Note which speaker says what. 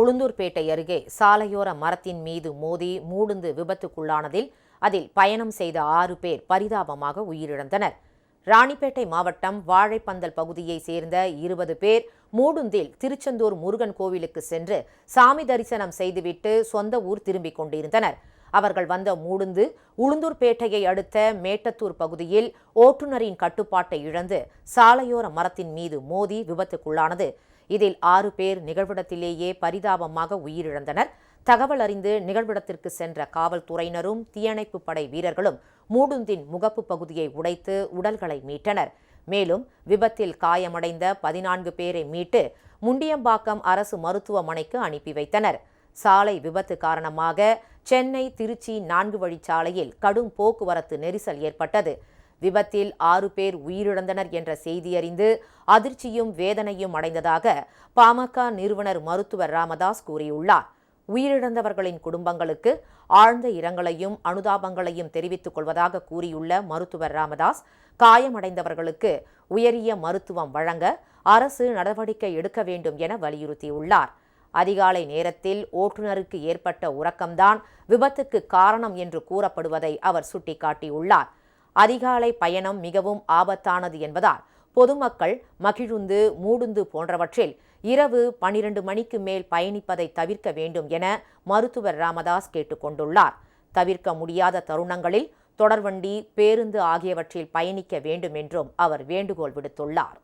Speaker 1: உளுந்தூர்பேட்டை அருகே சாலையோர மரத்தின் மீது மோதி மூடுந்து விபத்துக்குள்ளானதில் அதில் பயணம் செய்த ஆறு பேர் பரிதாபமாக உயிரிழந்தனர். ராணிப்பேட்டை மாவட்டம் வாழைப்பந்தல் பகுதியைச் சேர்ந்த இருபது பேர் மூடுந்தில் திருச்செந்தூர் முருகன் கோவிலுக்கு சென்று சாமி தரிசனம் செய்துவிட்டு சொந்த ஊர் திரும்பிக் கொண்டிருந்தனர். அவர்கள் வந்த மூடுந்து உளுந்தூர்பேட்டையை அடுத்த மேட்டத்தூர் பகுதியில் ஓட்டுநரின் கட்டுப்பாட்டை இழந்து சாலையோர மரத்தின் மீது மோதி விபத்துக்குள்ளானது. இதில் ஆறு பேர் நிகழ்விடத்திலேயே பரிதாபமாக உயிரிழந்தனர். தகவல் அறிந்து நிகழ்விடத்திற்கு சென்ற காவல்துறையினரும் தீயணைப்பு படை வீரர்களும் மூடுந்தின் முகப்பு பகுதியை உடைத்து உடல்களை மீட்டனர். மேலும் விபத்தில் காயமடைந்த பதினான்கு பேரை மீட்டு முண்டியம்பாக்கம் அரசு மருத்துவமனைக்கு அனுப்பி வைத்தனர். சாலை விபத்து காரணமாக சென்னை திருச்சி நான்கு வழிச்சாலையில் கடும் போக்குவரத்து நெரிசல் ஏற்பட்டது. விபத்தில் ஆறு பேர் உயிரிழந்தனர் என்ற செய்தியறிந்து அதிர்ச்சியும் வேதனையும் அடைந்ததாக பாமக நிறுவனர் மருத்துவர் ராமதாஸ் கூறியுள்ளார். உயிரிழந்தவர்களின் குடும்பங்களுக்கு ஆழ்ந்த இரங்கலையும் அனுதாபங்களையும் தெரிவித்துக் கொள்வதாக கூறியுள்ள மருத்துவர் ராமதாஸ் காயமடைந்தவர்களுக்கு உயரிய மருத்துவம் வழங்க அரசு நடவடிக்கை எடுக்க வேண்டும் என வலியுறுத்தியுள்ளார். அதிகாலை நேரத்தில் ஓட்டுநருக்கு ஏற்பட்ட உறக்கம்தான் விபத்துக்கு காரணம் என்று கூறப்படுவதை அவர் சுட்டிக்காட்டியுள்ளார். அதிகாலை பயணம் மிகவும் ஆபத்தானது என்பதால் பொதுமக்கள் மகிழுந்து மூடுந்து போன்றவற்றில் இரவு பனிரண்டு மணிக்கு மேல் பயணிப்பதை தவிர்க்க வேண்டும் என மருத்துவர் ராமதாஸ் கேட்டுக்கொண்டுள்ளார் தவிர்க்க முடியாத தருணங்களில் தொடர்வண்டி பேருந்து ஆகியவற்றில் பயணிக்க வேண்டும் என்றும் அவர் வேண்டுகோள் விடுத்துள்ளார்.